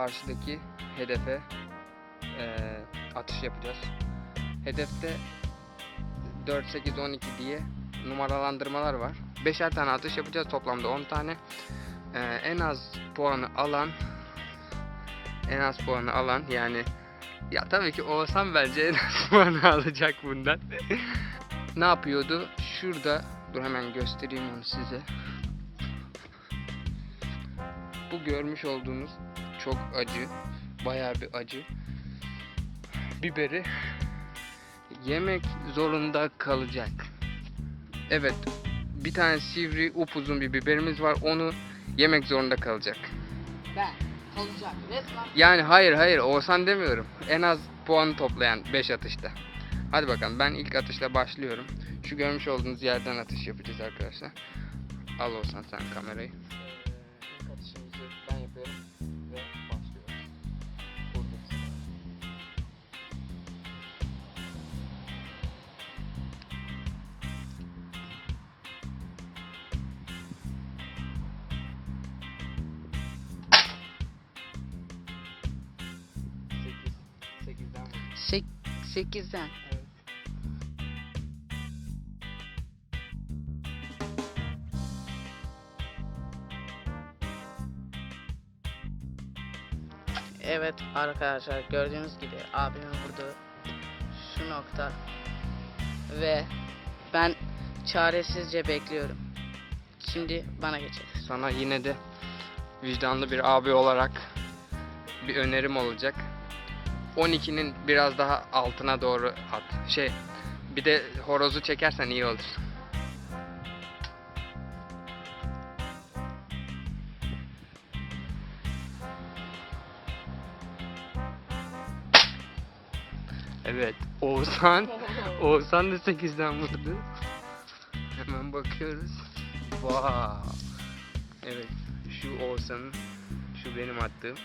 karşıdaki hedefe eee, atış yapacağız. Hedefte 4, 8, 12 diye numaralandırmalar var. Beşer tane atış yapacağız toplamda 10 tane. Ee, en az puanı alan en az puanı alan yani ya tabii ki Oğuzhan bence en az puanı alacak bundan. ne yapıyordu? Şurada dur hemen göstereyim onu size. Bu görmüş olduğunuz çok acı, bayağı bir acı. Biberi yemek zorunda kalacak. Evet, bir tane sivri, upuzun bir biberimiz var. Onu yemek zorunda kalacak. Ben kalacak resmen. Yani hayır hayır Oğuzhan demiyorum. En az puanı toplayan 5 atışta. Hadi bakalım ben ilk atışla başlıyorum. Şu görmüş olduğunuz yerden atış yapacağız arkadaşlar. Al Oğuzhan sen kamerayı. 8'den. Evet. Arkadaşlar gördüğünüz gibi abimin vurduğu şu nokta ve ben çaresizce bekliyorum. Şimdi bana geçelim. Sana yine de vicdanlı bir abi olarak bir önerim olacak. 12'nin biraz daha altına doğru at. Şey, bir de horozu çekersen iyi olur. Evet, Oğuzhan Oğuzhan da 8'den vurdu. Hemen bakıyoruz. Vaa. Evet, şu Oğuzhan'ın, şu benim attığım.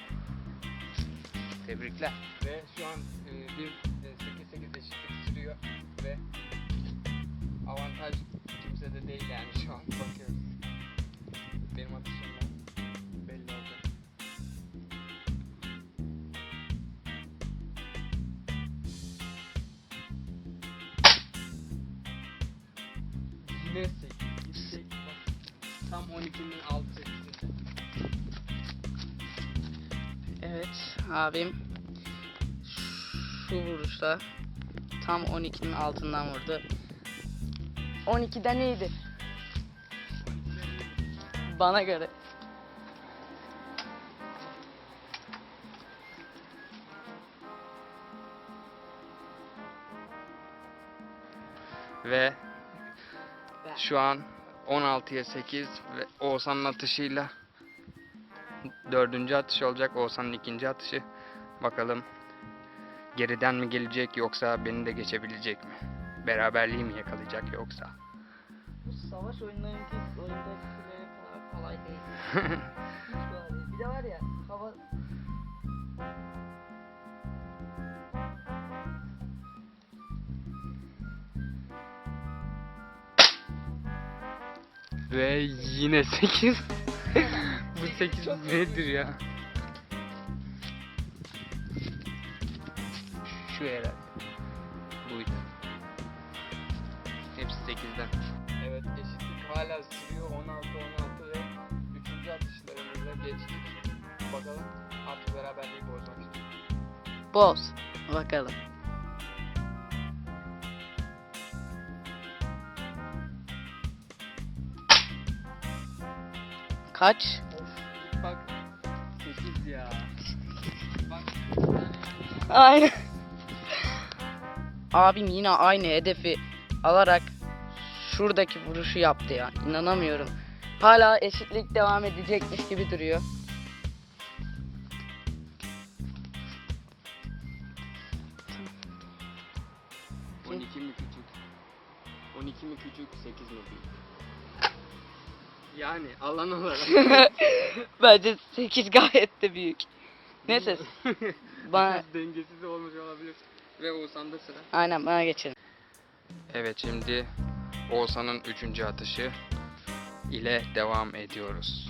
Tebrikler. Ve şu an e, bir 8-8 eşitlik sürüyor ve avantaj kimsede değil yani şu an bakıyoruz. Benim atışımdan belli oldu. Yine 8. Yine 8 bak. Tam 12'nin abim şu vuruşta tam 12'nin altından vurdu. 12'de neydi? Bana göre. Ve şu an 16'ya 8 ve Oğuzhan'ın atışıyla dördüncü atış olacak. Oğuzhan'ın ikinci atışı. Bakalım geriden mi gelecek yoksa beni de geçebilecek mi? Beraberliği mi yakalayacak yoksa? Bu savaş oyunlarındaki oyundakileri kadar kolay değil. Hiç kolay değil. Bir de var ya hava Ve yine 8. Bu 8 nedir ya? Şu herhalde. Buydu. Hepsi 8'den. Evet eşitlik hala sürüyor 16 16 ve 3. atışlarımıza geçtik. Bakalım artık beraberliği bozmak istiyorum. boz. Bakalım. Kaç? Aynen. Abim yine aynı hedefi alarak şuradaki vuruşu yaptı ya. İnanamıyorum. Hala eşitlik devam edecekmiş gibi duruyor. On iki mi küçük? 12 mi küçük, 8 mi büyük? Yani alan olarak. Bence 8 gayet de büyük. Neyse. Bana dengesiz olmuş olabilir. Ve Oğuzhan'da sıra. aynen bana geçelim. Evet şimdi Oğuzhan'ın üçüncü atışı ile devam ediyoruz.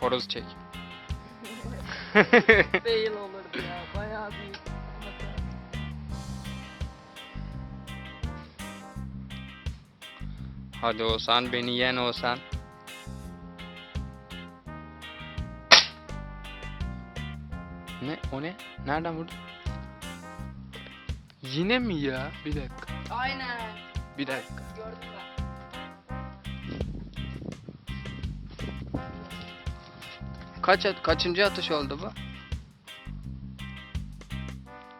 Horoz çek. Fail olurdu ya. Bayağı büyük. Hadi Oğuzhan beni yen Oğuzhan. O ne? Nereden vurdun? Yine mi ya? Bir dakika. Aynen. Bir dakika. Gördüm ben. Kaç at- kaçıncı atış oldu bu?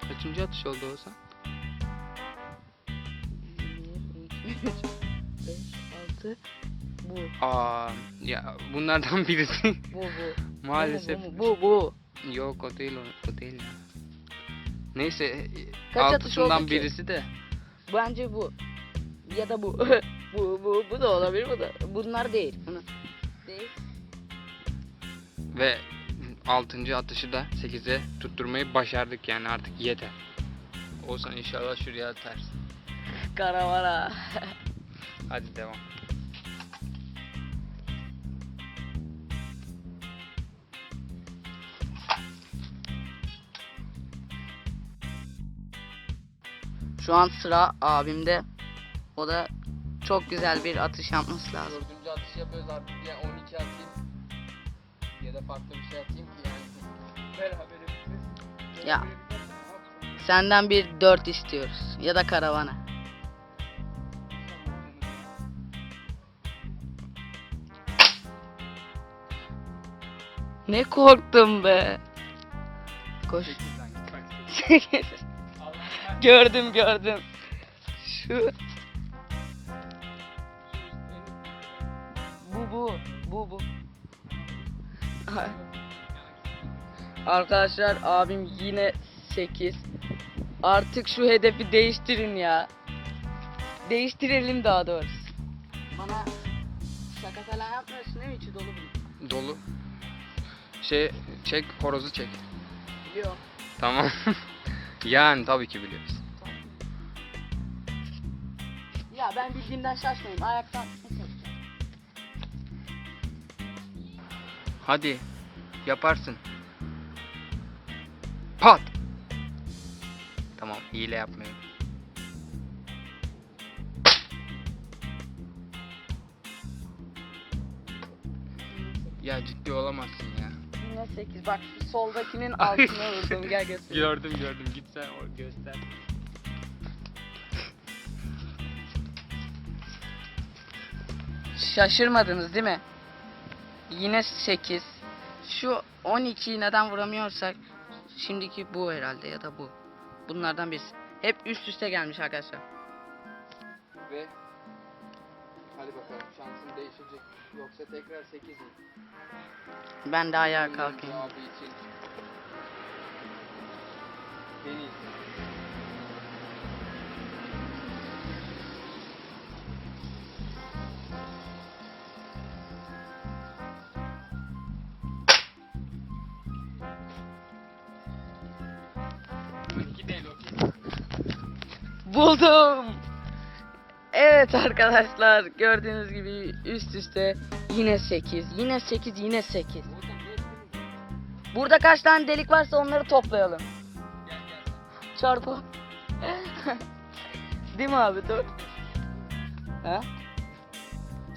Kaçıncı atış oldu Oğuzhan? 1, 2, 3, 5, 6. Bu. Aa, ya bunlardan birisi Bu bu. maalesef. Bu bu. bu. Yok o değil o, o değil. Neyse Kaç atış altısından oldu ki? birisi de. Bence bu. Ya da bu. bu bu bu da olabilir bu da. Bunlar değil. Bunu. Değil. Ve 6. atışı da 8'e tutturmayı başardık yani artık yeter. Olsan inşallah şuraya atarsın. Karavana. Hadi devam. Şu an sıra abimde. O da çok güzel bir atış yapması lazım. Dördüncü atış yapıyoruz artık ya 12 atayım. Ya da farklı bir şey atayım ki yani. Beraber Ya. Senden bir 4 istiyoruz. Ya da karavana. Ne korktum be. Koş. gördüm gördüm. Şu. Bu bu. Bu bu. Arkadaşlar abim yine 8. Artık şu hedefi değiştirin ya. Değiştirelim daha doğrusu. Bana şaka falan yapmıyorsun değil mi? İçi dolu bunun. Dolu. Şey çek horozu çek. Biliyorum. Tamam. yani tabii ki biliyoruz. Ya ben bildiğimden şaşmayayım. Ayaktan Hadi yaparsın. Pat. Tamam hile yapmıyorum. Ya ciddi olamazsın ya. Yine 8. Bak şu soldakinin altına vurdum. Gel göster. Gördüm gördüm git sen o göster. Şaşırmadınız değil mi? Yine 8. Şu 12'yi neden vuramıyorsak şimdiki bu herhalde ya da bu. Bunlardan birisi. Hep üst üste gelmiş arkadaşlar. Ve bakalım şansın değişecek yoksa tekrar 8 mi? Ben de ayağa Bunun kalkayım. cevabı için o. Buldum. Evet arkadaşlar gördüğünüz gibi üst üste yine 8. Yine 8 yine 8. Burada kaç tane delik varsa onları toplayalım. Çarpı. Değil mi abi? Dur. Ha?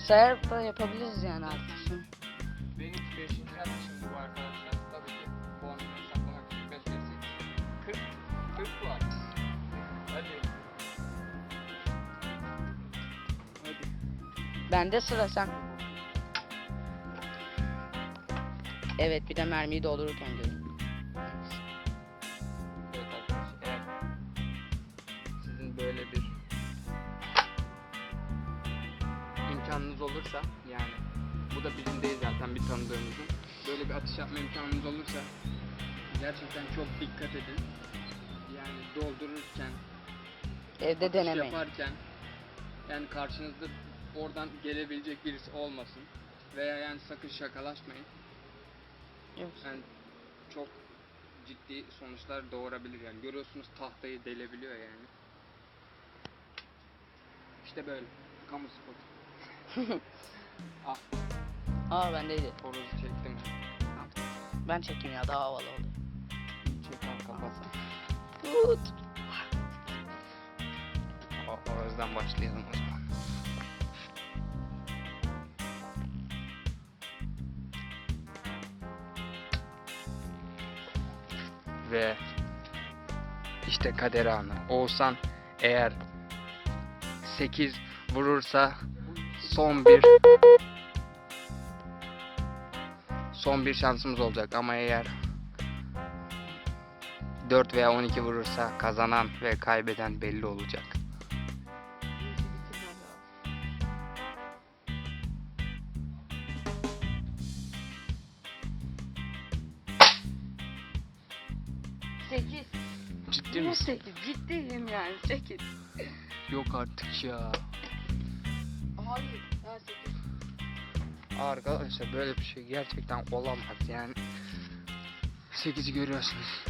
Sayar yapabiliriz yani artık. şimdi. Bende sıra sen. Evet bir de mermiyi doldururken görün. Evet arkadaşlar eğer sizin böyle bir imkanınız olursa yani bu da bizim değil zaten bir tanıdığımızın böyle bir atış yapma imkanınız olursa gerçekten çok dikkat edin. Yani doldururken Evde denemeyin. yaparken yani karşınızda oradan gelebilecek birisi olmasın veya yani sakın şakalaşmayın. Yok. Yani çok ciddi sonuçlar doğurabilir yani. Görüyorsunuz tahtayı delebiliyor yani. İşte böyle. Kamu spotu. ah Aa bendeydi. horozu çektim. Ben çekeyim ya daha havalı oldu. Çek lan kafası. Tut. Horozdan başlayalım o zaman. Ve işte kader anı. Oğuzhan eğer 8 vurursa son bir son bir şansımız olacak ama eğer 4 veya 12 vurursa kazanan ve kaybeden belli olacak. Sekiz. Ciddi Niye misin? sekiz? Ciddiyim yani sekiz. Yok artık ya. Hayır. Ha sekiz. Arkadaşlar böyle bir şey gerçekten olamaz yani. 8'i görüyorsunuz.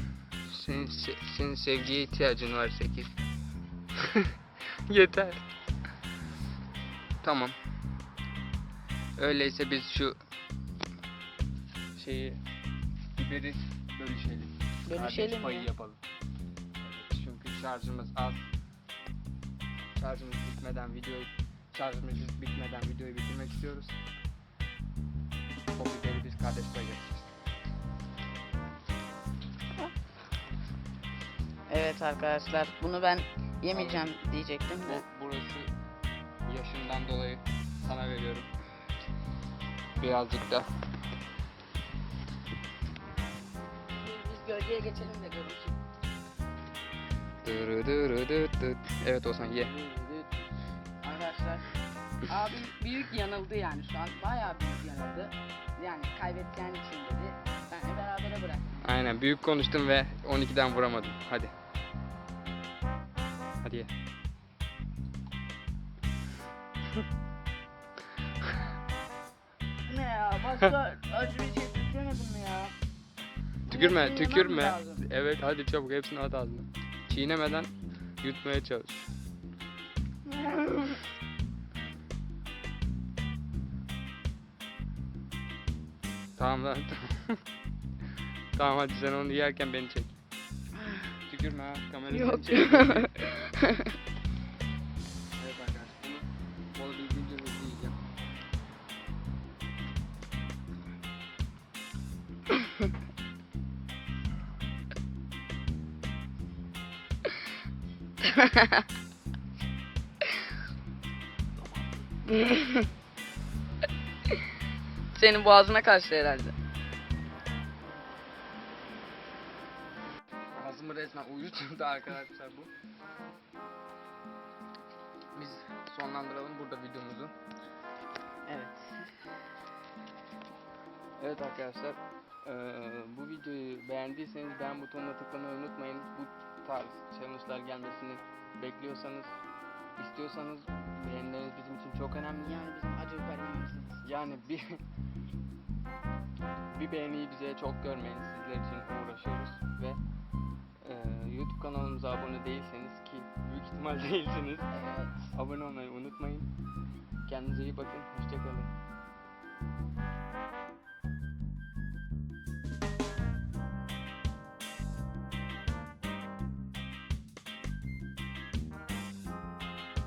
Senin, se- senin sevgiye ihtiyacın var 8. Yeter. Tamam. Öyleyse biz şu şeyi biberi bölüşelim. Payı mi? yapalım. Evet, çünkü şarjımız az. Şarjımız bitmeden videoyu şarjımız bitmeden videoyu bitirmek istiyoruz. O biberi biz kardeş payı yapacağız. Evet arkadaşlar bunu ben yemeyeceğim diyecektim de. Bu, burası yaşından dolayı sana veriyorum. Birazcık da gölgeye geçelim de görürsün. Dırıdırıdıdıt. Evet Ozan ye. Arkadaşlar abim büyük yanıldı yani şu an bayağı büyük yanıldı. Yani kaybedeceğin için dedi. Ben de berabere bıraktım. Aynen büyük konuştum ve 12'den vuramadım. Hadi. Hadi ye. Ne ya? Başka acı bir şey tükemedim mi ya? Tükürme, tükürme. lazım. Evet hadi çabuk hepsini at ağzına. Çiğnemeden yutmaya çalış. Tamam lan. tamam hadi sen onu yerken beni çek. Tükürme ha kamerayı Yok. çek. Senin boğazına kaçtı herhalde. Ağzımı resmen uyutundu arkadaşlar bu. Biz sonlandıralım burada videomuzu. Evet. Evet arkadaşlar eee, bu videoyu beğendiyseniz beğen butonuna tıklamayı unutmayın. Bu tarz challenge'lar gelmesini bekliyorsanız, istiyorsanız beğenileriniz bizim için çok önemli. Yani bizim acı yememizin. Yani bir bir beğeniyi bize çok görmeyin. Sizler için uğraşıyoruz ve eee, YouTube kanalımıza abone değilseniz ki büyük ihtimal değilsiniz. Evet. Abone olmayı unutmayın. Kendinize iyi bakın. Hoşçakalın.